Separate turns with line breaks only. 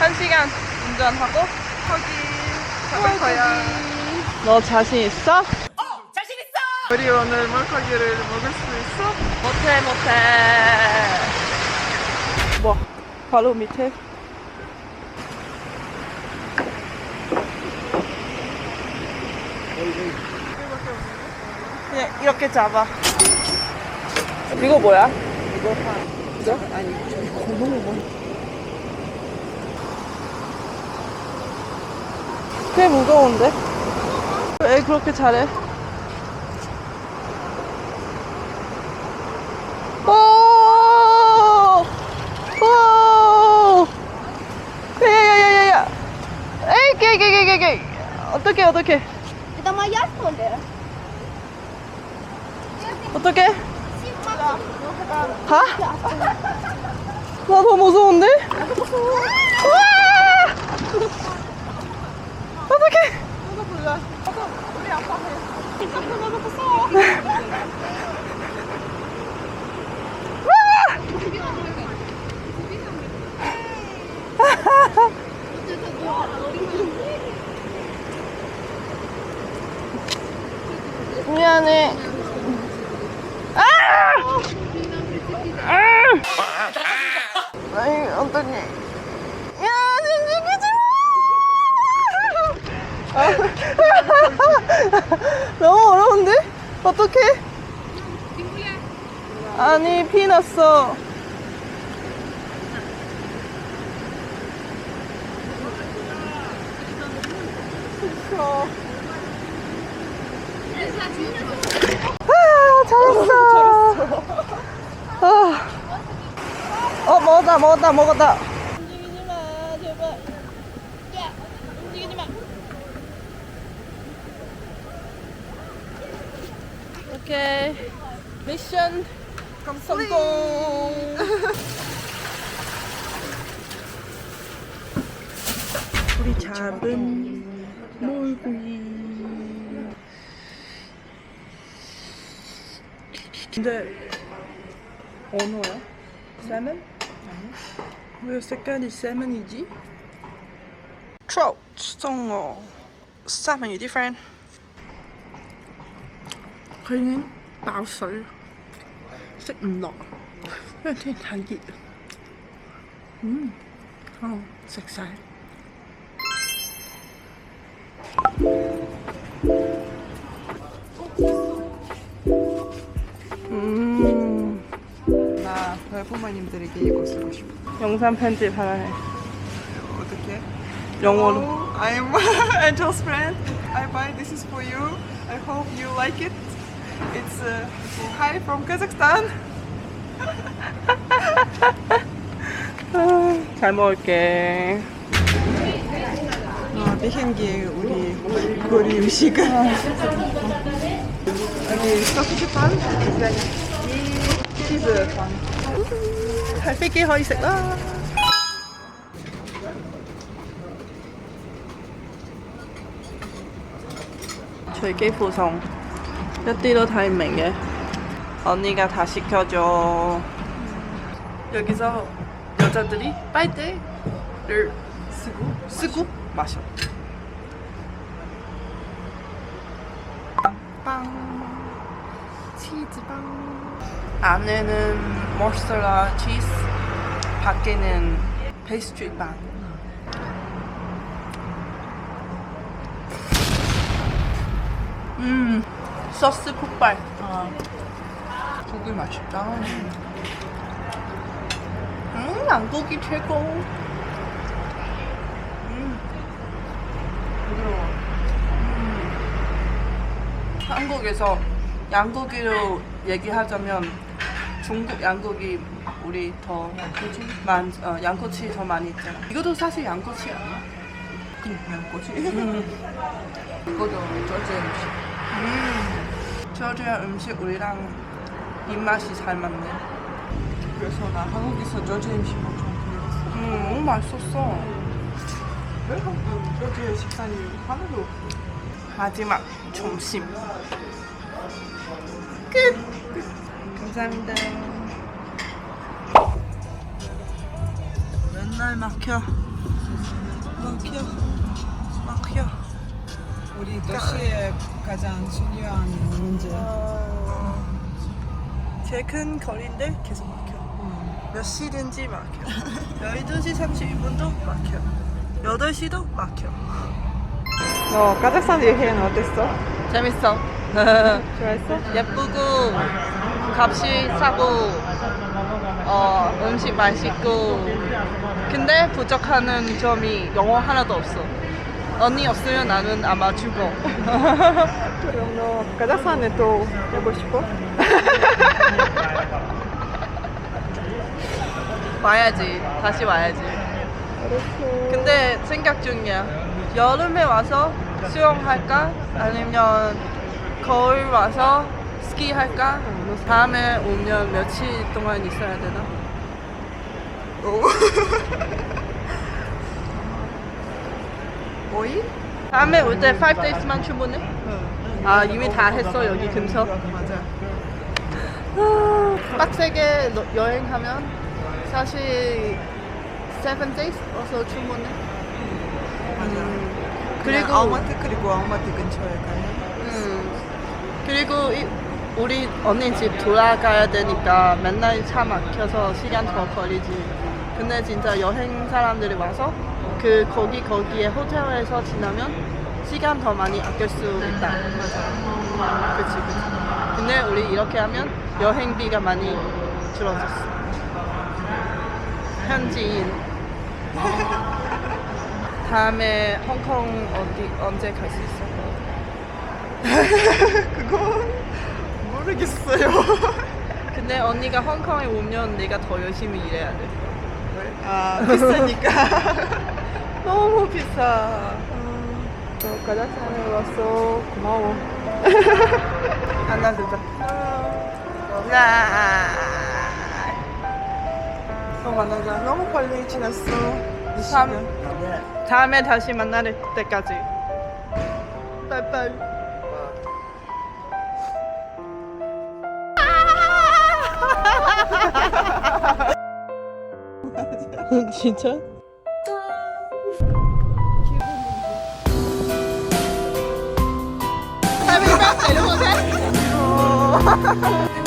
한 시간 운전하고 거기 잡을 거야. 너 자신 있어?
우리 오늘 물고기를 먹을 수 있어?
못해 못해. 뭐 바로 밑에. 그냥 이렇게 잡아. 이거 뭐야? 이거 이거 아니 너무 꽤 무거운데? 왜 그렇게 잘해? 오! 오! 야야야야야! 에이, 개, 개, 개, 개, 개. 어떡해, 어떡해.
Kita mau jalan deh.
어떡해? 가? 나 더 무서운데? 어떡해. 미안해. 아! 아! 아이, 어떡해. 야, 진짜 그지 너무 어려운데? 어떡해? 아니, 피 났어. 싫어. 아, 잘했어. 아. 어, 먹었다, 먹었다, 먹었다. 움직이지 마, 제발. 야, 움직이지 마. 오케이. 미션 성공. 우리 잡은 몰구이. 근데 언어야? 세멘? 왜 색깔이 세멘이지? 트로트, 송어, salmon different 佢已經爆水，食唔落，因為天太熱。嗯，哦，食晒。음.
나 외부모님들에게 이거 쓰고 싶어.
영상 편집 하나 해.
어떻게?
영어로.
Hello, I'm Angel's friend. I buy this is for you. I hope you like it. It's uh, hi from Kazakhstan.
아, 잘 먹을게.
어, 비행기에 우리 우리 음식을 여기 소시지빵 이 치즈빵
달빛이 허이색 아. 절개 보성 一啲都睇唔明嘅。 언니가 다 시켜줘. 여기서 여자들이 빨대를 쓰고 쓰고 마셔. 빵. 치즈빵. 안에는 모짜렐라 치즈, 밖에는 페스트리 빵. 음, 소스 폭발.
고기 맛있다.
음, 양고기 최고. 음,
부드러워.
한국에서 양고기로 얘기하자면 중국 양고기 우리 더 많, 어, 양꼬치 더 많이 있잖아. 이것도 사실 양꼬치 아니야?
그냥 꼬치.
음,
이거도 저지 음식.
음, 저지아 음식 우리랑 입맛이 잘 맞네.
그래서 나 한국에서 저지 음식 엄청 좋아했어.
음, 너무 맛있었어.
왜 한국 저지 식단이 하나도
마지막 점심. 끝. 감사합니다. 맨날 막혀. 막혀. 막혀.
우리 도시의 가장 중요한 문제.
어, 제일 큰 거리인데 계속 막혀.
어.
몇 시든지 막혀. 12시 32분도 막혀. 8시도 막혀.
너 카자흐스탄 여행 어땠어?
재밌어.
좋아했어?
예쁘고 값이 싸고 어, 음식 맛있고 근데 부족하는 점이 영어 하나도 없어. 언니 없으면 나는 아마 죽어.
그럼 너 카자흐스탄에 또 가고 싶어?
와야지. 다시 와야지. 근데 생각 중이야. 여름에 와서 수영할까? 아니면 거울 와서 스키 할까? 다음에 오면 며칠 동안 있어야 되나?
오이?
다음에 올 때 5days만 주문해? 아 이미 다 했어 여기 근처?
맞아.
아, 빡세게 너- 여행하면 사실 7 days 어서 주문해 음, 그리고
아우마트 그리고 아우마트 근처에 가면
음, 그리고 이, 우리 언니 집 돌아가야 되니까 맨날 차 막혀서 시간 더 걸리지. 근데 진짜 여행 사람들이 와서 그 거기 거기에 호텔에서 지나면 시간 더 많이 아낄 수 있다. 맞아. 그치 그치. 근데 우리 이렇게 하면 여행비가 많이 줄어졌어. 현지인. 다음에 홍콩 어디 언제 갈 수 있어?
그건 모르겠어요.
근데 언니가 홍콩에 오면 내가 더 열심히 일해야 돼.
아 비싸니까.
너무 비싸.
너 카자흐스탄에 와서 고마워.
둘 셋. 야.
또 만나자. 너무 빨리 지났어. 시간.
다음에 다시 만날 때까지. 빠이빠이. 진짜? Ha ha ha!